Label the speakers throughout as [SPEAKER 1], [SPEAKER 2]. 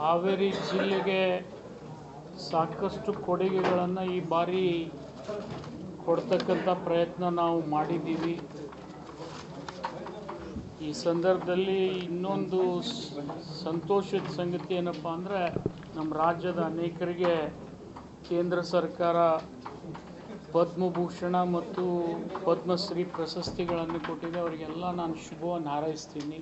[SPEAKER 1] ಹಾವೇರಿ ಜಿಲ್ಲೆಗೆ ಸಾಕಷ್ಟು ಕೊಡುಗೆಗಳನ್ನು ಈ ಬಾರಿ ಕೊಡ್ತಕ್ಕಂಥ ಪ್ರಯತ್ನ ನಾವು ಮಾಡಿದ್ದೀವಿ. ಈ ಸಂದರ್ಭದಲ್ಲಿ ಇನ್ನೊಂದು ಸಂತೋಷದ ಸಂಗತಿ ಏನಪ್ಪ ಅಂದರೆ ನಮ್ಮ ರಾಜ್ಯದ ಅನೇಕರಿಗೆ ಕೇಂದ್ರ ಸರ್ಕಾರ ಪದ್ಮಭೂಷಣ ಮತ್ತು ಪದ್ಮಶ್ರೀ ಪ್ರಶಸ್ತಿಗಳನ್ನು ಕೊಟ್ಟಿದೆ. ಅವರಿಗೆಲ್ಲ ನಾನು ಶುಭವನ್ನು ಹಾರೈಸ್ತೀನಿ.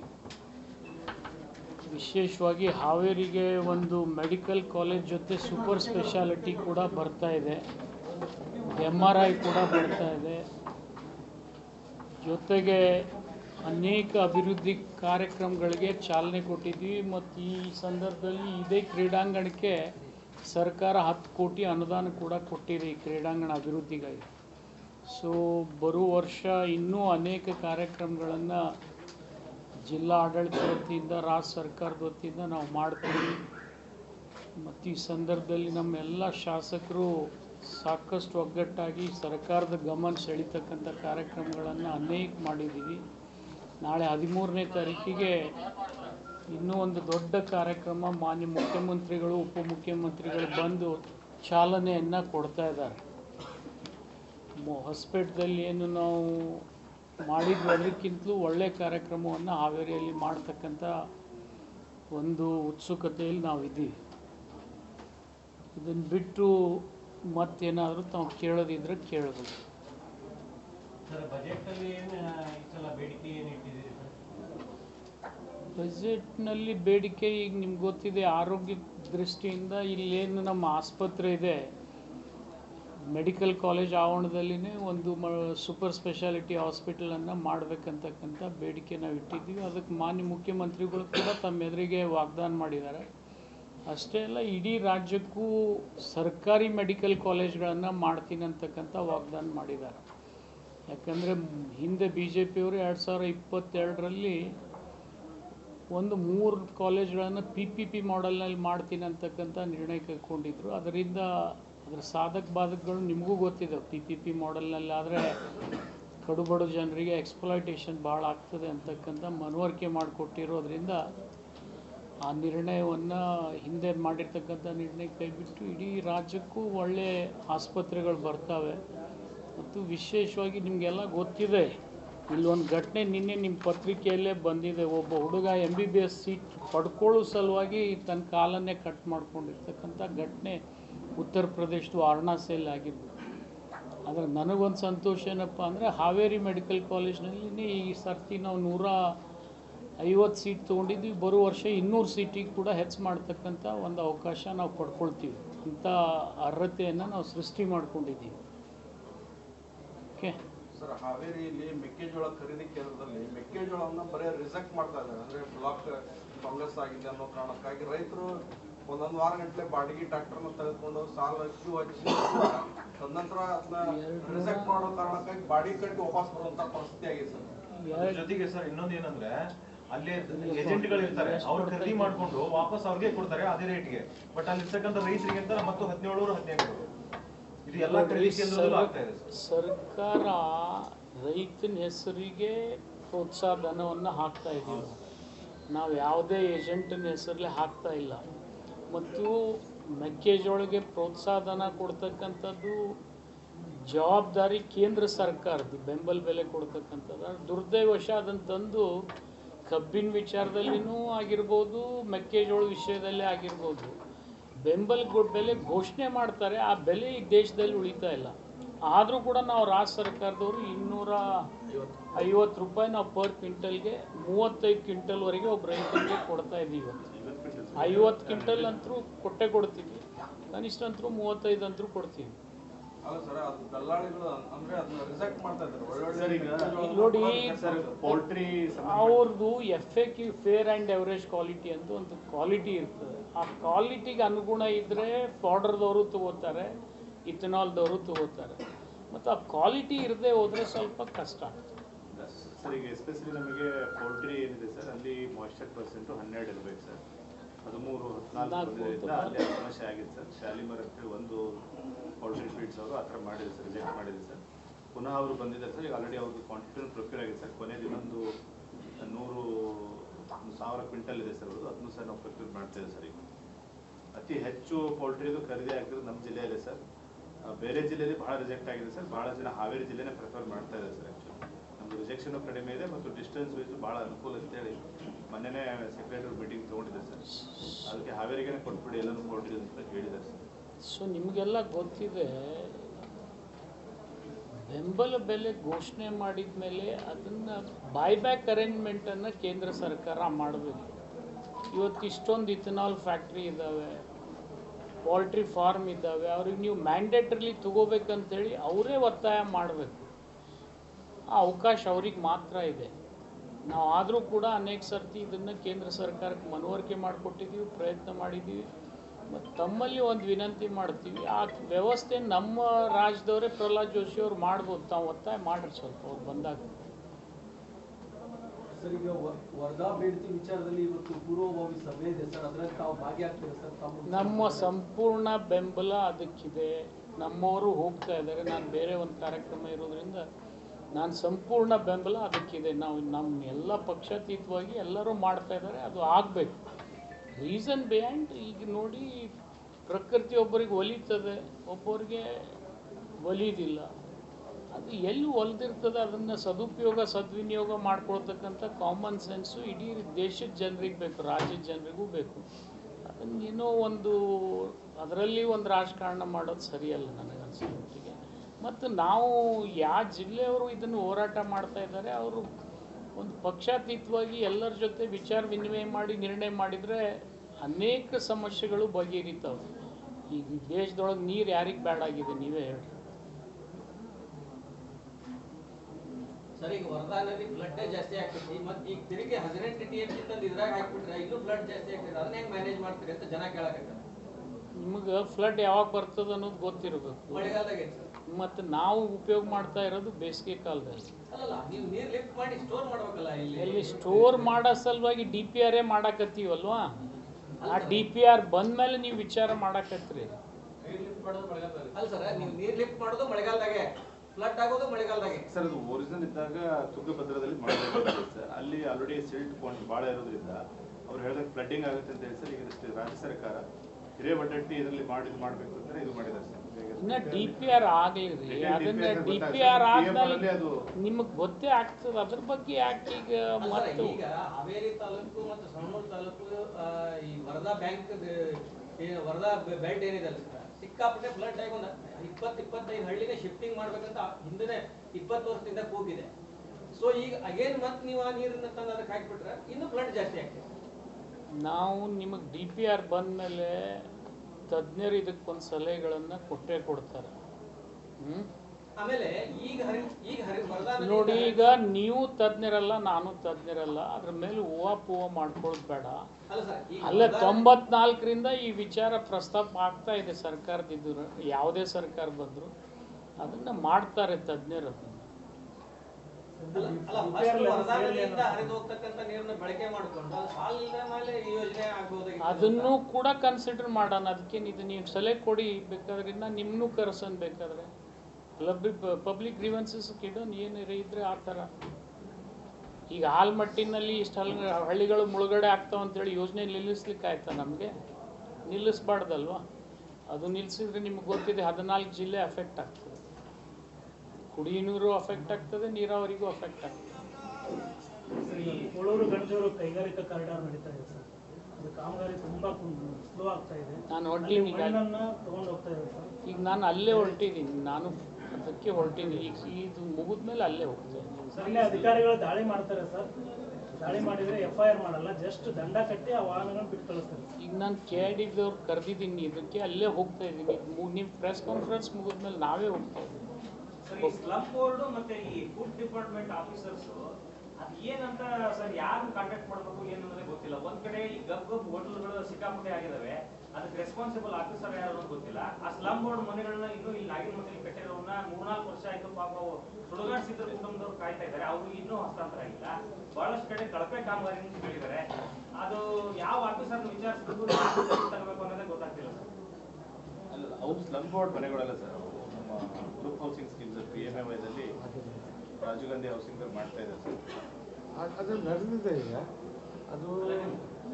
[SPEAKER 1] ವಿಶೇಷವಾಗಿ ಹಾವೇರಿಗೆ ಒಂದು ಮೆಡಿಕಲ್ ಕಾಲೇಜ್ ಜೊತೆ ಸೂಪರ್ ಸ್ಪೆಷಾಲಿಟಿ ಕೂಡ ಬರ್ತಾ ಇದೆ. ಎಂ ಆರ್ ಐ ಕೂಡ ಬರ್ತಾ ಇದೆ. ಜೊತೆಗೆ ಅನೇಕ ಅಭಿವೃದ್ಧಿ ಕಾರ್ಯಕ್ರಮಗಳಿಗೆ ಚಾಲನೆ ಕೊಟ್ಟಿದ್ದೀವಿ. ಮತ್ತು ಈ ಸಂದರ್ಭದಲ್ಲಿ ಇದೇ ಕ್ರೀಡಾಂಗಣಕ್ಕೆ ಸರ್ಕಾರ ಹತ್ತು ಕೋಟಿ ಅನುದಾನ ಕೂಡ ಕೊಟ್ಟಿದೆ ಈ ಕ್ರೀಡಾಂಗಣ ಅಭಿವೃದ್ಧಿಗಾಗಿ. ಸೊ ಬರುವ ವರ್ಷ ಇನ್ನೂ ಅನೇಕ ಕಾರ್ಯಕ್ರಮಗಳನ್ನು ಜಿಲ್ಲಾ ಆಡಳಿತ ವತಿಯಿಂದ, ರಾಜ್ಯ ಸರ್ಕಾರದ ವತಿಯಿಂದ ನಾವು ಮಾಡ್ತೀವಿ. ಮತ್ತು ಈ ಸಂದರ್ಭದಲ್ಲಿ ನಮ್ಮೆಲ್ಲ ಶಾಸಕರು ಸಾಕಷ್ಟು ಒಗ್ಗಟ್ಟಾಗಿ ಸರ್ಕಾರದ ಗಮನ ಸೆಳೀತಕ್ಕಂಥ ಕಾರ್ಯಕ್ರಮಗಳನ್ನು ಅನೇಕ ಮಾಡಿದ್ದೀವಿ. ನಾಳೆ ಹದಿಮೂರನೇ ತಾರೀಕಿಗೆ ಇನ್ನೂ ಒಂದು ದೊಡ್ಡ ಕಾರ್ಯಕ್ರಮ ಮಾನ್ಯ ಮುಖ್ಯಮಂತ್ರಿಗಳು, ಉಪಮುಖ್ಯಮಂತ್ರಿಗಳು ಬಂದು ಚಾಲನೆಯನ್ನು ಕೊಡ್ತಾ ಇದ್ದಾರೆ. ಹೊಸಪೇಟೆದಲ್ಲಿ ಏನು ನಾವು ಮಾಡಿದ್ವಿ ಅದಕ್ಕಿಂತಲೂ ಒಳ್ಳೆಯ ಕಾರ್ಯಕ್ರಮವನ್ನು ಹಾವೇರಿಯಲ್ಲಿ ಮಾಡ್ತಕ್ಕಂಥ ಒಂದು ಉತ್ಸುಕತೆಯಲ್ಲಿ ನಾವು ಇದ್ದೀವಿ. ಇದನ್ನು ಬಿಟ್ಟು ಮತ್ತೇನಾದರೂ ತಾವು ಕೇಳೋದಿದ್ರೆ ಕೇಳಬಹುದು. ಬಜೆಟ್ನಲ್ಲಿ ಬೇಡಿಕೆ ಈಗ ನಿಮ್ಗೆ ಗೊತ್ತಿದೆ ಆರೋಗ್ಯ ದೃಷ್ಟಿಯಿಂದ ಇಲ್ಲೇನು ನಮ್ಮ ಆಸ್ಪತ್ರೆ ಇದೆ ಮೆಡಿಕಲ್ ಕಾಲೇಜ್ ಆವರಣದಲ್ಲಿನೇ ಒಂದು ಮ, ಸೂಪರ್ ಸ್ಪೆಷಾಲಿಟಿ ಹಾಸ್ಪಿಟಲನ್ನು ಮಾಡಬೇಕಂತಕ್ಕಂಥ ಬೇಡಿಕೆ ನಾವು ಇಟ್ಟಿದ್ದೀವಿ. ಅದಕ್ಕೆ ಮಾನ್ಯ ಮುಖ್ಯಮಂತ್ರಿಗಳು ಕೂಡ ತಮ್ಮ ಎದುರಿಗೆ ವಾಗ್ದಾನ ಮಾಡಿದ್ದಾರೆ. ಅಷ್ಟೇ ಅಲ್ಲ, ಇಡೀ ರಾಜ್ಯಕ್ಕೂ ಸರ್ಕಾರಿ ಮೆಡಿಕಲ್ ಕಾಲೇಜ್ಗಳನ್ನು ಮಾಡ್ತೀನಿ ಅಂತಕ್ಕಂಥ ವಾಗ್ದಾನ ಮಾಡಿದ್ದಾರೆ. ಯಾಕಂದರೆ ಹಿಂದೆ ಬಿ ಜೆ ಪಿಯವರು ಎರಡು ಸಾವಿರ ಇಪ್ಪತ್ತೆರಡರಲ್ಲಿ ಒಂದು ಮೂರು ಕಾಲೇಜ್ಗಳನ್ನು ಪಿ ಪಿ ಪಿ ಮಾಡೆಲ್ನಲ್ಲಿ ಮಾಡ್ತೀನಿ ಅಂತಕ್ಕಂಥ ನಿರ್ಣಯ ಕೈಗೊಂಡಿದ್ರು. ಅದರಿಂದ ಅದರ ಸಾಧಕ ಬಾಧಕಗಳು ನಿಮಗೂ ಗೊತ್ತಿದೆ ಪಿ ಪಿ ಪಿ ಮಾಡೆಲ್ನಲ್ಲಾದರೆ ಕಡುಬಡು ಜನರಿಗೆ ಎಕ್ಸ್ಪ್ಲಾಯ್ಟೇಷನ್ ಭಾಳ ಆಗ್ತದೆ ಅಂತಕ್ಕಂಥ ಮನವರಿಕೆ ಮಾಡಿಕೊಟ್ಟಿರೋದ್ರಿಂದ ಆ ನಿರ್ಣಯವನ್ನು ಹಿಂದೆ ಮಾಡಿರ್ತಕ್ಕಂಥ ನಿರ್ಣಯ ಕೈಬಿಟ್ಟು ಇಡೀ ರಾಜ್ಯಕ್ಕೂ ಒಳ್ಳೆ ಆಸ್ಪತ್ರೆಗಳು ಬರ್ತವೆ. ಮತ್ತು ವಿಶೇಷವಾಗಿ ನಿಮಗೆಲ್ಲ ಗೊತ್ತಿದೆ. ಇಲ್ಲೊಂದು ಘಟನೆ ನಿನ್ನೆ ನಿಮ್ಮ ಪತ್ರಿಕೆಯಲ್ಲೇ ಬಂದಿದೆ. ಒಬ್ಬ ಹುಡುಗ M B B S seat ಪಡ್ಕೊಳ್ಳೋ ಸಲುವಾಗಿ ತನ್ನ ಕಾಲನ್ನೇ ಕಟ್ ಮಾಡ್ಕೊಂಡಿರ್ತಕ್ಕಂಥ ಘಟನೆ ಉತ್ತರ ಪ್ರದೇಶದ ವಾರಣಾಸಿಯಲ್ಲಿ ಆಗಿದ್ದು ಆದರೆ ನನಗೊಂದು ಸಂತೋಷ ಏನಪ್ಪ ಅಂದರೆ ಹಾವೇರಿ ಮೆಡಿಕಲ್ ಕಾಲೇಜ್ನಲ್ಲಿ ಈ ಸರ್ತಿ ನಾವು ನೂರ ಐವತ್ತು ಸೀಟ್ ತೊಗೊಂಡಿದ್ವಿ. ಬರೋ ವರ್ಷ ಇನ್ನೂರು ಸೀಟಿಗೆ ಕೂಡ ಹೆಚ್ಚು ಮಾಡ್ತಕ್ಕಂಥ ಒಂದು ಅವಕಾಶ ನಾವು ಪಡ್ಕೊಳ್ತೀವಿ. ಅಂಥ ಅರ್ಹತೆಯನ್ನು ನಾವು ಸೃಷ್ಟಿ ಮಾಡ್ಕೊಂಡಿದ್ದೀವಿ. ಓಕೆ
[SPEAKER 2] ಸರ್, ಹಾವೇರಿಯಲ್ಲಿ ಮೆಕ್ಕೆಜೋಳ ಖರೀದಿ ಕೇಂದ್ರದಲ್ಲಿ ಮೆಕ್ಕೆಜೋಳವನ್ನ ಬರೀ ರಿಜೆಕ್ಟ್ ಮಾಡ್ತಾ ಇದ್ದಾರೆ. ಅಂದ್ರೆ ಬ್ಲಾಕ್ ಕಾಂಗ್ರೆಸ್ ಆಗಿದೆ ಅನ್ನೋ ಕಾರಣಕ್ಕಾಗಿ ರೈತರು ಒಂದೊಂದು ವಾರ ಗಂಟಲೆ ಬಾಡಿಗೆ ಟ್ರಾಕ್ಟರ್ನ ತೆಗೆದುಕೊಂಡು ಸಾಲ ಕ್ಯೂ ಹಚ್ಚಿ ತದನಂತರ ಅದನ್ನ ರಿಜೆಕ್ಟ್ ಮಾಡೋ ಕಾರಣಕ್ಕಾಗಿ ಬಾಡಿ ಕಟ್ಟಿ ವಾಪಸ್ ಬರುವಂತ ಪರಿಸ್ಥಿತಿ ಆಗಿದೆ ಸರ್.
[SPEAKER 3] ಜೊತೆಗೆ ಸರ್ ಇನ್ನೊಂದು ಏನಂದ್ರೆ ಅಲ್ಲಿ ಏಜೆಂಟ್ಗಳು ಇರ್ತಾರೆ, ಅವ್ರು ಖರೀದಿ ಮಾಡ್ಕೊಂಡು ವಾಪಸ್ ಅವ್ರಿಗೆ ಕೊಡ್ತಾರೆ ಅದೇ ರೇಟ್ಗೆ. ಬಟ್ ಅಲ್ಲಿ ಇರ್ತಕ್ಕಂಥ ರೈತರಿಗೆ ಅಂತ ಮತ್ತು ಹದಿನೇಳು ಹದಿನೆಂಟು.
[SPEAKER 1] ಸರ್ಕಾರ ರೈತನ ಹೆಸರಿಗೆ ಪ್ರೋತ್ಸಾಹ ಧನವನ್ನು ಹಾಕ್ತಾ ಇದ್ದೀವಿ. ನಾವು ಯಾವುದೇ ಏಜೆಂಟಿನ ಹೆಸರಲ್ಲಿ ಹಾಕ್ತಾ ಇಲ್ಲ. ಮತ್ತು ಮೆಕ್ಕೆಜೋಳಗೆ ಪ್ರೋತ್ಸಾಹ ಧನ ಕೊಡ್ತಕ್ಕಂಥದ್ದು ಜವಾಬ್ದಾರಿ ಕೇಂದ್ರ ಸರ್ಕಾರದ ಬೆಂಬಲ ಬೆಲೆ ಕೊಡ್ತಕ್ಕಂಥದ್ದು. ದುರ್ದೈವಶ ಅದನ್ನು ತಂದು ಕಬ್ಬಿನ ವಿಚಾರದಲ್ಲಿನೂ ಆಗಿರ್ಬೋದು ಮೆಕ್ಕೆಜೋಳ ವಿಷಯದಲ್ಲೇ ಆಗಿರ್ಬೋದು. ಬೆಂಬಲ ಬೆಲೆ ಘೋಷಣೆ ಮಾಡ್ತಾರೆ ಆ ಬೆಲೆ ಈ ದೇಶದಲ್ಲಿ ಉಳಿತಾ ಇಲ್ಲ. ಆದರೂ ಕೂಡ ನಾವು ರಾಜ್ಯ ಸರ್ಕಾರದವರು ಇನ್ನೂರ ಐವತ್ತು ರೂಪಾಯಿ ನಾವು ಪರ್ ಕ್ವಿಂಟಲ್ಗೆ ಮೂವತ್ತೈದು ಕ್ವಿಂಟಲ್ವರೆಗೆ ಒಬ್ಬ ರೈತರಿಗೆ ಕೊಡ್ತಾ ಇದ್ದೀವಿ ಇವತ್ತು. ಐವತ್ತು ಕ್ವಿಂಟಲ್ ಅಂತರೂ ಕೊಟ್ಟೆ ಕೊಡ್ತೀವಿ ಕನಿಷ್ಠ ಅಂತರೂ ಮೂವತ್ತೈದು ಅಂತರೂ ಕೊಡ್ತೀವಿ.
[SPEAKER 2] ಅಲ್ಲ ಸರ್ ಅದು ಅಂದ್ರೆ ಅದನ್ನ ರಿಜೆಕ್ಟ್ ಮಾಡ್ತಾ ಇದ್ದಾರೆ.
[SPEAKER 4] ಸರ್,
[SPEAKER 1] ನೋಡಿ, ಅವ್ರದ್ದು F A Q fair and average quality ಅಂತ ಒಂದು ಕ್ವಾಲಿಟಿ ಇರ್ತದೆ. ಆ ಕ್ವಾಲಿಟಿಗೆ ಅನುಗುಣ ಇದ್ದರೆ ಪೌಡರ್ದವರು ತಗೋತಾರೆ ಇಥನಾಲ್ದವರು ತಗೋತಾರೆ. ಮತ್ತು ಆ ಕ್ವಾಲಿಟಿ ಇರದೆ ಹೋದರೆ ಸ್ವಲ್ಪ ಕಷ್ಟ
[SPEAKER 4] ಸರ್ ಈಗ ಎಸ್ಪೆಷಲಿ ನಮಗೆ ಪೌಲ್ಟ್ರಿ ಏನಿದೆ ಸರ್ ಅಲ್ಲಿ ಮಾಯ್ಶ್ಚರ್ ಪರ್ಸೆಂಟು ಹನ್ನೆರಡು ಇರಬೇಕು ಸರ್ ಹದಿಮೂರು ಹದಿನಾಲ್ಕು ಅಲ್ಲಿ ಸಮಸ್ಯೆ ಆಗಿದೆ ಸರ್ ಶಾಲಿಮರ್ ಅಂತೇಳಿ ಒಂದು ಪೌಲ್ಟ್ರಿ ಫೀಡ್ಸ್ ಅವರು ಆ ಥರ ಮಾಡಿದೆ ಸರ್ ರಿಜೆಕ್ಟ್ ಮಾಡಿದೆ ಸರ್ ಪುನಃ ಅವರು ಬಂದಿದ್ದಾರೆ ಸರ್ ಈಗ ಆಲ್ರೆಡಿ ಅವ್ರದ್ದು ಕ್ವಾಂಟಿಟಿ ಪ್ರೊಕ್ಯೂರ್ ಆಗಿದೆ ಸರ್ ಕೊನೆಯದು ಒಂದು ನೂರು ಸಾವಿರ ಕ್ವಿಂಟಲ್ ಇದೆ ಸರ್ ಅದು ಅದನ್ನು ಸರ್ ನಾವು ಪ್ರಕ್ರಿಯೆ ಮಾಡ್ತೇವೆ ಸರ್ ಈಗ. ಅತಿ ಹೆಚ್ಚು ಪೌಲ್ಟ್ರಿದು ಖರೀದಿ ಆಗ್ತಿರೋದು ನಮ್ಮ ಜಿಲ್ಲೆಯಲ್ಲಿ ಸರ್. ಬೇರೆ ಜಿಲ್ಲೆಯಲ್ಲಿ ಭಾಳ ರಿಜೆಕ್ಟ್ ಆಗಿದೆ ಸರ್. ಭಾಳ ಜನ ಹಾವೇರಿ ಜಿಲ್ಲೆನೇ ಪ್ರಿಫರ್ ಮಾಡ್ತಾ ಇದ್ದಾರೆ ಸರ್ ಆ್ಯಕ್ಚುಲಿ ನಮ್ದು ರಿಜೆಕ್ಷನು ಕಡಿಮೆ ಇದೆ ಮತ್ತು ಡಿಸ್ಟೆನ್ಸ್ ವೈಸು ಭಾಳ ಅನುಕೂಲ ಅಂತೇಳಿ ಮೊನ್ನೆನೇ ಸೆಕ್ರೆಟರಿ ಮೀಟಿಂಗ್ ತೊಗೊಂಡಿದ್ದೆ ಸರ್. ಅದಕ್ಕೆ ಹಾವೇರಿಗೇನೆ ಕೊಟ್ಬಿಡಿ ಎಲ್ಲನೂ ಕೊಟ್ಟಿದೆ ಅಂತ ಹೇಳಿದ್ದಾರೆ ಸರ್.
[SPEAKER 1] ಸೊ ನಿಮಗೆಲ್ಲ ಗೊತ್ತಿದೆ ಬೆಂಬಲ ಬೆಲೆ ಘೋಷಣೆ ಮಾಡಿದ ಮೇಲೆ ಅದನ್ನು ಬೈಬ್ಯಾಕ್ ಅರೇಂಜ್ಮೆಂಟನ್ನು ಕೇಂದ್ರ ಸರ್ಕಾರ ಮಾಡಬೇಕು. ಇವತ್ತು ಇಷ್ಟೊಂದು ಇಥನಾಲ್ ಫ್ಯಾಕ್ಟ್ರಿ ಇದ್ದಾವೆ ಪೋಲ್ಟ್ರಿ ಫಾರ್ಮ್ ಇದ್ದಾವೆ ಅವ್ರಿಗೆ ನೀವು ಮ್ಯಾಂಡೇಟ್ರಲಿ ತಗೋಬೇಕಂತೇಳಿ ಅವರೇ ಒತ್ತಾಯ ಮಾಡಬೇಕು. ಆ ಅವಕಾಶ ಅವ್ರಿಗೆ ಮಾತ್ರ ಇದೆ. ನಾವು ಆದರೂ ಕೂಡ ಅನೇಕ ಸರ್ತಿ ಇದನ್ನು ಕೇಂದ್ರ ಸರ್ಕಾರಕ್ಕೆ ಮನವರಿಕೆ ಮಾಡಿಕೊಟ್ಟಿದ್ದೀವಿ ಪ್ರಯತ್ನ ಮಾಡಿದ್ದೀವಿ ಮತ್ತು ತಮ್ಮಲ್ಲಿ ಒಂದು ವಿನಂತಿ ಮಾಡ್ತೀವಿ. ಆ ವ್ಯವಸ್ಥೆ ನಮ್ಮ ರಾಜ್ಯದವರೇ ಪ್ರಹ್ಲಾದ್ ಜೋಶಿ ಅವ್ರು ಮಾಡ್ಬೋದು. ತಾವು ಒತ್ತಾಯ ಮಾಡ್ರಿ ಸ್ವಲ್ಪ ಅವ್ರು ಬಂದಾಗ.
[SPEAKER 5] ಸರ್ ಈಗ ವರ್ಧಾ ವಿಚಾರದಲ್ಲಿ ಇವತ್ತು ಪೂರ್ವಭಾವಿ ಸಭೆ ಇದೆ ಸರ್. ಅದರಲ್ಲಿ ತಾವು ಭಾಗಿಯಾಗ್ತೀರಾ ಸರ್? ತಾವು
[SPEAKER 1] ನಮ್ಮ ಸಂಪೂರ್ಣ ಬೆಂಬಲ ಅದಕ್ಕಿದೆ. ನಮ್ಮವರು ಹೋಗ್ತಾ ಇದ್ದಾರೆ. ನಾನು ಬೇರೆ ಒಂದು ಕಾರ್ಯಕ್ರಮ ಇರೋದ್ರಿಂದ ನಾನು ಸಂಪೂರ್ಣ ಬೆಂಬಲ ಅದಕ್ಕಿದೆ. ನಾವು ನಮ್ಮ ಎಲ್ಲ ಪಕ್ಷಾತೀತವಾಗಿ ಎಲ್ಲರೂ ಮಾಡ್ತಾ ಇದ್ದಾರೆ. ಅದು ಆಗಬೇಕು. ರೀಸನ್ ಬಿಹೈಂಡ್ ಈಗ ನೋಡಿ ಪ್ರಕೃತಿ ಒಬ್ಬರಿಗೆ ಒಲಿತದೆ, ಒಬ್ಬರಿಗೆ ಒಲಿದಿಲ್ಲ. ಅದು ಎಲ್ಲಿ ಒಲ್ದಿರ್ತದೆ ಅದನ್ನು ಸದುಪಯೋಗ, ಸದ್ವಿನಿಯೋಗ ಮಾಡ್ಕೊಳ್ತಕ್ಕಂಥ ಕಾಮನ್ ಸೆನ್ಸು ಇಡೀ ದೇಶದ ಜನರಿಗೆ ಬೇಕು, ರಾಜ್ಯದ ಜನರಿಗೂ ಬೇಕು. ಅದನ್ನು ಏನೋ ಒಂದು, ಅದರಲ್ಲಿ ಒಂದು ರಾಜಕಾರಣ ಮಾಡೋದು ಸರಿಯಲ್ಲ ನನಗೆ ಮಟ್ಟಿಗೆ. ಮತ್ತು ನಾವು ಯಾವ ಜಿಲ್ಲೆಯವರು ಇದನ್ನು ಹೋರಾಟ ಮಾಡ್ತಾ ಇದ್ದಾರೆ, ಅವರು ಒಂದು ಪಕ್ಷಾತೀತವಾಗಿ ಎಲ್ಲರ ಜೊತೆ ವಿಚಾರ ವಿನಿಮಯ ಮಾಡಿ ನಿರ್ಣಯ ಮಾಡಿದರೆ ಅನೇಕ ಸಮಸ್ಯೆಗಳು ಬಗೆಹರಿತಾವೆ. ಈಗ ದೇಶದೊಳಗೆ ನೀರು ಯಾರಿಗೆ ಬೇಡಾಗಿದೆ ನೀವೇ ಹೇಳಿ
[SPEAKER 6] ಸರ್ ಈಗ ವರದಾನಲ್ಲಿ ಬ್ಲಡ್ ಜಾಸ್ತಿ ಆಗ್ತೈತಿ ಮತ್ತೆ ಈಗ ತಿರುಗಿ ಹದಿನೆಂಟು ಟಿ ಎಂ ತಂದು ಇದ್ರಾಗ ಹಾಕ್ಬಿಟ್ರೆ ಇನ್ನೂ ಫ್ಲಡ್ ಜಾಸ್ತಿ ಆಗ್ತೈತೆ ಅದನ್ನ ಹೆಂಗ್ ಮ್ಯಾನೇಜ್ ಮಾಡ್ತೀರಿ ಅಂತ ಜನ ಕೇಳಕತ್ತಾರೆ.
[SPEAKER 1] ನಿಮಗೆ ಫ್ಲಡ್ ಯಾವಾಗ ಬರ್ತದೆ ಅನ್ನೋದು ಗೊತ್ತಿರಬೇಕು.
[SPEAKER 6] ಮಳೆಗಾಲದಾಗ
[SPEAKER 1] ಮತ್ತು ನಾವು ಉಪಯೋಗ ಮಾಡ್ತಾ ಇರೋದು ಬೇಸಿಗೆ ಕಾಲದಲ್ಲಿ.
[SPEAKER 6] ಅಲ್ಲಲ್ಲ ನೀವು ನೀರ್ ಲಿಫ್ಟ್ ಮಾಡಿ ಸ್ಟೋರ್ ಮಾಡ್ಬೇಕಲ್ಲ
[SPEAKER 1] ಎಲ್ಲಿ
[SPEAKER 6] ಇಲ್ಲಿ
[SPEAKER 1] ಸ್ಟೋರ್ ಮಾಡೋ ಸಲುವಾಗಿ ಡಿ ಪಿ ಆರೇ ಮಾಡಾಕತ್ತೀವಲ್ವಾ? ಆ ಡಿ ಪಿ ಆರ್ ಬಂದ್ಮೇಲೆ ನೀವು ವಿಚಾರ ಮಾಡಾಕತ್ರಿ.
[SPEAKER 6] ಅಲ್ಲ ಸರ್ ನೀವು ನೀರ್ ಲಿಫ್ಟ್ ಮಾಡೋದು ಮಳೆಗಾಲದಾಗೆ. ಫ್ಲಡ್ ಆಗೋದು ಮಳೆಗಾಲದಾಗೆ.
[SPEAKER 4] ಸರ್ ಅದು ಒರಿಜಿನಲ್ ಇದ್ದಾಗ ತುಂಗಭದ್ರದಲ್ಲಿ ಮಾಡಬೇಕಾಗಿದೆ ಸರ್ ಅಲ್ಲಿ ಆಲ್ರೆಡಿ ಸಿಲ್ಟ್ ಪಾಯಿಂಟ್ ಭಾಳ ಇರೋದ್ರಿಂದ ಅವ್ರು ಹೇಳಿದಾಗ ಫ್ಲಡ್ಡಿಂಗ್ ಆಗುತ್ತೆ ಅಂತ ಹೇಳಿ ಸರ್ ಈಗ ರಾಜ್ಯ ಸರ್ಕಾರ ಹಿರೇವಡ್ಡಟ್ಟಿ ಇದರಲ್ಲಿ ಮಾಡಿ ಮಾಡಬೇಕು ಅಂತ ಇದು ಮಾಡಿದ್ದಾರೆ ಸರ್.
[SPEAKER 1] ಇನ್ನ ಡಿ ಪಿ ಆರ್ ಆಗ್ಲಿ ಅದನ್ನ ಡಿ ಪಿ ಆರ್ ಆದ್ಮೇಲೆ ನಿಮಗೆ ಗೊತ್ತೇ ಆಗ್ತದ. ಅದ್ರ ಬಗ್ಗೆ ಯಾಕೆ ಈಗ ಮತ್ತು
[SPEAKER 6] ಈಗ ಹಾವೇರಿ ತಾಲೂಕು ಮತ್ತು ಸಣ್ಣೂರು ತಾಲೂಕು ಆ, ಈ ವರದಾ ಬ್ಯಾಂಕ್ ವರದಾ ಬೆಲ್ಟ್ ಏನಿದೆ ಸಿಕ್ಕಾಪಟ್ಟೆ ಫ್ಲಡ್ ಆಗಿ ಒಂದು ಇಪ್ಪತ್ತು ಇಪ್ಪತ್ತೈದು ಹಳ್ಳಿನೇ ಶಿಫ್ಟಿಂಗ್ ಮಾಡ್ಬೇಕಂತ ಹಿಂದೆ ಇಪ್ಪತ್ತು ವರ್ಷದಿಂದ ಕೂಗಿದೆ ಸೊ ಈಗ ಅಗೇನ್ ಮತ್ತೆ ನೀವು ಆ ನೀರನ್ನ ತಂದು ಅದಕ್ಕೆ ಹಾಕಿಬಿಟ್ರೆ ಇನ್ನೂ ಫ್ಲಡ್ ಜಾಸ್ತಿ ಆಗ್ತದೆ.
[SPEAKER 1] ನಾವು ನಿಮಗೆ ಡಿ ಪಿ ಆರ್ ಬಂದಮೇಲೆ ತಜ್ಞರು ಇದಕ್ಕೊಂದು ಸಲಹೆಗಳನ್ನು ಕೊಟ್ಟೇ ಕೊಡ್ತಾರೆ. ನೋಡಿ ಈಗ ನೀವು ತಜ್ಞರಲ್ಲ ನಾನು ತಜ್ಞರಲ್ಲ ಅದ್ರ ಮೇಲೆ ಹೂವ ಪೂವ ಮಾಡ್ಕೊಳ್ಳೋದು ಬೇಡ.
[SPEAKER 6] ಅಲ್ಲ
[SPEAKER 1] ತೊಂಬತ್ನಾಲ್ಕರಿಂದ ಈ ವಿಚಾರ ಪ್ರಸ್ತಾಪ ಆಗ್ತಾ ಇದೆ ಸರ್ಕಾರದಿದ್ದರು ಯಾವುದೇ ಸರ್ಕಾರ ಬಂದರೂ. ಅದನ್ನು ಮಾಡ್ತಾರೆ ತಜ್ಞರು ಅದನ್ನ ಕೂಡ ಕನ್ಸಿಡರ್ ಮಾಡೋಣ. ಅದಕ್ಕೇನು ಇದು ನೀವು ಸಲಹೆ ಕೊಡಿ ಬೇಕಾದ್ರೆ ನಿಮ್ನು ನಿಮ್ಮನ್ನೂ ಕರ್ಸನ್ ಬೇಕಾದ್ರೆ. ಪಬ್ಲಿಕ್ ಪಬ್ಲಿಕ್ ಗ್ರೀವೆನ್ಸಸ್ ಕಿಡೋನ್ ಏನು ಇದ್ರೆ ಆ ಥರ. ಈಗ ಆಲ್ಮಟ್ಟಿನಲ್ಲಿ ಇಷ್ಟು ಹಲ್ ಹಳ್ಳಿಗಳು ಮುಳುಗಡೆ ಆಗ್ತಾವ ಅಂತೇಳಿ ಯೋಜನೆ ನಿಲ್ಲಿಸ್ಲಿಕ್ಕೆ ಆಯ್ತಾ ನಮಗೆ? ನಿಲ್ಲಿಸ್ಬಾರ್ದಲ್ವಾ? ಅದು ನಿಲ್ಲಿಸಿದ್ರೆ ನಿಮ್ಗೆ ಗೊತ್ತಿದೆ ಹದಿನಾಲ್ಕು ಜಿಲ್ಲೆ ಅಫೆಕ್ಟ್ ಆಗ್ತದೆ. ಕುಡಿಯ ನೀರು ಅಫೆಕ್ಟ್ ಆಗ್ತದೆ ನೀರಾವರಿಗೂ ಅಫೆಕ್ಟ್ ಆಗ್ತದೆ.
[SPEAKER 7] ಈ ಕೋಳೂರು ಗಂಜೂರು ಕೈಗಾರಿಕಾ ಕಾರಿಡಾರ್ ನಡೀತಾ ಇದೆ ಸರ್. ಅದು ಕಾಮಗಾರಿ ತುಂಬಾ ಸ್ಲೋ ಆಗ್ತಾ ಇದೆ.
[SPEAKER 1] ನಾನು
[SPEAKER 7] ತಗೊಂಡು ಹೋಗ್ತಾ ಇದ್ದೆ ಸರ್.
[SPEAKER 1] ಈಗ ನಾನು ಅಲ್ಲೇ ಹೊರಟಿದ್ದೀನಿ ನಾನು ಅದಕ್ಕೆ ಹೊರಟೀನಿ ಈಗ ಇದು ಮುಗಿದ್ಮೇಲೆ ಅಲ್ಲೇ ಹೋಗ್ತೇನೆ
[SPEAKER 7] ಸರ್ ಇಲ್ಲೇ ಅಧಿಕಾರಿಗಳು ದಾಳಿ ಮಾಡ್ತಾರೆ ಸರ್. ದಾಳಿ ಮಾಡಿದ್ರೆ ಎಫ್ ಐ ಆರ್ ಮಾಡಲ್ಲ. ಜಸ್ಟ್ ದಂಡ ಕಟ್ಟಿ ಆ ವಾಹನಗಳನ್ನ ಬಿಟ್ಟು ಕಳಿಸ್ತಾರೆ
[SPEAKER 1] ಈಗ ನಾನು ಕೆ ಐ ಡಿದವ್ರು ಕರೆದಿದ್ದೀನಿ ಇದಕ್ಕೆ ಅಲ್ಲೇ ಹೋಗ್ತಾ ಇದ್ದೀನಿ. ನೀವು ಪ್ರೆಸ್ ಕಾನ್ಫರೆನ್ಸ್ ಮುಗಿದ್ಮೇಲೆ ನಾವೇ ಹೋಗ್ತಾ ಇದ್ದೀವಿ.
[SPEAKER 8] ಸ್ಲಮ್ ಬೋರ್ಡ್ ಮತ್ತೆ ಈ ಫುಡ್ ಡಿಪಾರ್ಟ್ಮೆಂಟ್ ಆಫೀಸರ್ಸ್ ಅದ್ ಏನಂತ ಸರ್ ಯಾರು ಕಾಂಟ್ಯಾಕ್ಟ್ ಮಾಡ್ಬೇಕು, ಏನು ಅನ್ನೋದೇ ಗೊತ್ತಿಲ್ಲ. ಒಂದ್ ಕಡೆ ಈ ಗಬ್ ಗಬ್ ಹೋಟೆಲ್ಗಳು ಸಿಕ್ಕಾಪಟ್ಟೆ ಆಗಿದಾವೆ. ಅದಕ್ಕೆ ರೆಸ್ಪಾನ್ಸಿಬಲ್ ಆಫೀಸರ್ ಯಾರು ಅಂತ ಗೊತ್ತಿಲ್ಲ. ಆ ಸ್ಲಮ್ ಬೋರ್ಡ್ ಮನೆಗಳನ್ನ ಇನ್ನೂ ಇಲ್ಲಿ ನಾಗಿನ ಮನೆಯಲ್ಲಿ ಕಟ್ಟಿರೋನ್ನ ಮೂರ್ನಾಲ್ಕು ವರ್ಷ ಆಯ್ತು ಪಾಪ ಸುಡುಗಾಡ್ಸಿದ್ರ ಕುಟುಂಬದವ್ರು ಕಾಯ್ತಾ ಇದ್ದಾರೆ. ಅವ್ರಿಗೆ ಇನ್ನೂ ಹಸ್ತಾಂತರ ಆಗಿಲ್ಲ. ಬಹಳಷ್ಟು ಕಡೆ ಕಳಪೆ ಕಾಮಗಾರಿ ಹೇಳಿದ್ದಾರೆ. ಅದು ಯಾವ ಆಫೀಸರ್ ವಿಚಾರಿಸಬೇಕು ತರಬೇಕು ಅನ್ನೋದೇ ಗೊತ್ತಾಗ್ತಿಲ್ಲ ಸರ್.
[SPEAKER 4] ಅಲ್ಲ ಸ್ಲಮ್ ಬೋರ್ಡ್ ಮನೆಗಳಲ್ಲ ಸರ್ ನಮ್ಮ group housing schemes P M A ವೈದಲ್ಲಿ Rajiv Gandhi housing ಮಾಡ್ತಾ ಇದ್ದಾರೆ ಸರ್.
[SPEAKER 9] ಅದು ನಡೆದಿದೆ ಈಗ. ಅದು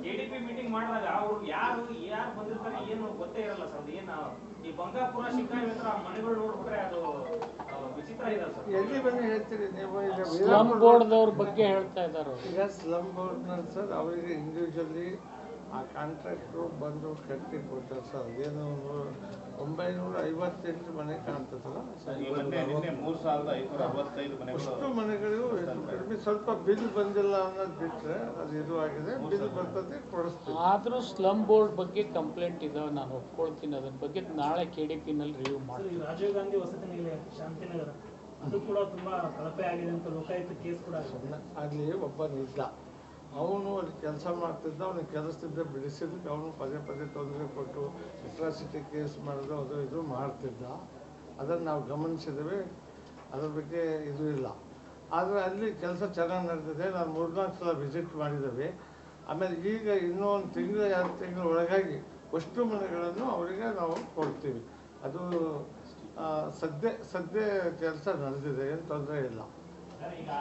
[SPEAKER 8] ಎಡಿಪಿ ಮೀಟಿಂಗ್ ಮಾಡಿದಾಗ ಅವ್ರು ಯಾರು ಯಾರು ಬಂದಿರ್ತಾರೆ ಏನು ಗೊತ್ತೇ ಇರಲ್ಲ ಸರ್. ಏನು ಈ ಬಂಗಾಪುರ ಶಿಕಾರಿ ಹತ್ರ ಮನೆಗಳು ನೋಡ್ಬಿಟ್ರೆ ಅದು ಆ, ವಿಚಿತ್ರ ಇದೆ ಸರ್.
[SPEAKER 9] ಎಲ್ಲಿ ಬನ್ನಿ ಹೇಳ್ತೀರಿ ನೀವು? ಈಗ
[SPEAKER 1] ಸ್ಲಮ್ ಬೋರ್ಡ್ದವ್ರ ಬಗ್ಗೆ ಹೇಳ್ತಾ ಇದ್ದಾರೆ.
[SPEAKER 9] ಈಗ ಸ್ಲಮ್ ಬೋರ್ಡ್ನಲ್ಲಿ ಸರ್ ಅವರಿಗೆ ಇಂಡಿವಿಜುವಲಿ ಆ ಕಾಂಟ್ರಾಕ್ಟ್ರು ಬಂದು ಕಟ್ಟಿ ಕೊಡ್ತಾರೆ ಸರ್. ಅದೇನು ಒಂಬೈನೂರ ಐವತ್ತೆಂಟು ಮನೆ ಕಾಣ್ತದಲ್ಲ? ಅಷ್ಟು
[SPEAKER 4] ಮನೆಗಳು
[SPEAKER 9] ಮನೆಗಳಿಗೂ ಕಡಿಮೆ. ಸ್ವಲ್ಪ ಬಿಲ್ ಬಂದಿಲ್ಲ ಅನ್ನೋದು ಬಿಟ್ಟರೆ ಅದು ಇದು ಆಗಿದೆ ಬಿಲ್ ಬರ್ತದೆ ಕೊಡಿಸ್ತೀವಿ.
[SPEAKER 1] ಆದ್ರೂ ಸ್ಲಮ್ ಬೋರ್ಡ್ ಬಗ್ಗೆ ಕಂಪ್ಲೇಂಟ್ ಇದಾವೆ ನಾನು ಒಪ್ಕೊಳ್ತೀನಿ. ಅದ್ರ ಬಗ್ಗೆ ನಾಳೆ ಕೆ ಡಿ ಪಿನಲ್ಲಿ ರಿವ್ಯೂ ಮಾಡ್ತೀನಿ
[SPEAKER 7] ರಾಜೀವ್ ಗಾಂಧಿ ವಸತಿ ನಿಲಯ ಶಾಂತಿನಗರ ಅದು ಕೂಡ ತುಂಬಾ ಕಳಪೆ ಆಗಿದೆ ಅಂತ ಲೋಕಾಯುಕ್ತ ಕೇಸ್ ಕೂಡ ಆಗಲಿ
[SPEAKER 9] ಒಬ್ಬ ಅಲ್ಲಿ ಒಬ್ಬನಿದ್ದ ಅವನು ಅಲ್ಲಿ ಕೆಲಸ ಮಾಡ್ತಿದ್ದ, ಅವನಿಗೆ ಕೆಲಸದಿಂದ ಬಿಡಿಸಿದ್ದಕ್ಕೆ ಅವನು ಪದೇ ಪದೇ ತೊಂದರೆ ಕೊಟ್ಟು ಅಟ್ರಾಸಿಟಿ ಕೇಸ್ ಮಾಡೋದು, ಅದು ಇದು ಮಾಡ್ತಿದ್ದ. ಅದನ್ನು ನಾವು ಗಮನಿಸಿದ್ವಿ ಅದ್ರ ಬಗ್ಗೆ ಇದು ಇಲ್ಲ. ಆದರೆ ಅಲ್ಲಿ ಕೆಲಸ ಚೆನ್ನಾಗಿ ನಡೆದಿದೆ. ನಾನು ಮೂರ್ನಾಲ್ಕು ಸಲ ವಿಸಿಟ್ ಮಾಡಿದ್ದೇವೆ. ಆಮೇಲೆ ಈಗ ಇನ್ನೂ ಒಂದು ತಿಂಗಳು, ಎರಡು ತಿಂಗಳ ಒಳಗಾಗಿ ಅಷ್ಟು ಮನೆಗಳನ್ನು ಅವರಿಗೆ ನಾವು ಕೊಡ್ತೀವಿ. ಅದು ಸದ್ಯ ಸದ್ಯ ಕೆಲಸ ನಡೆದಿದೆ. ಏನು ತೊಂದರೆ ಇಲ್ಲ.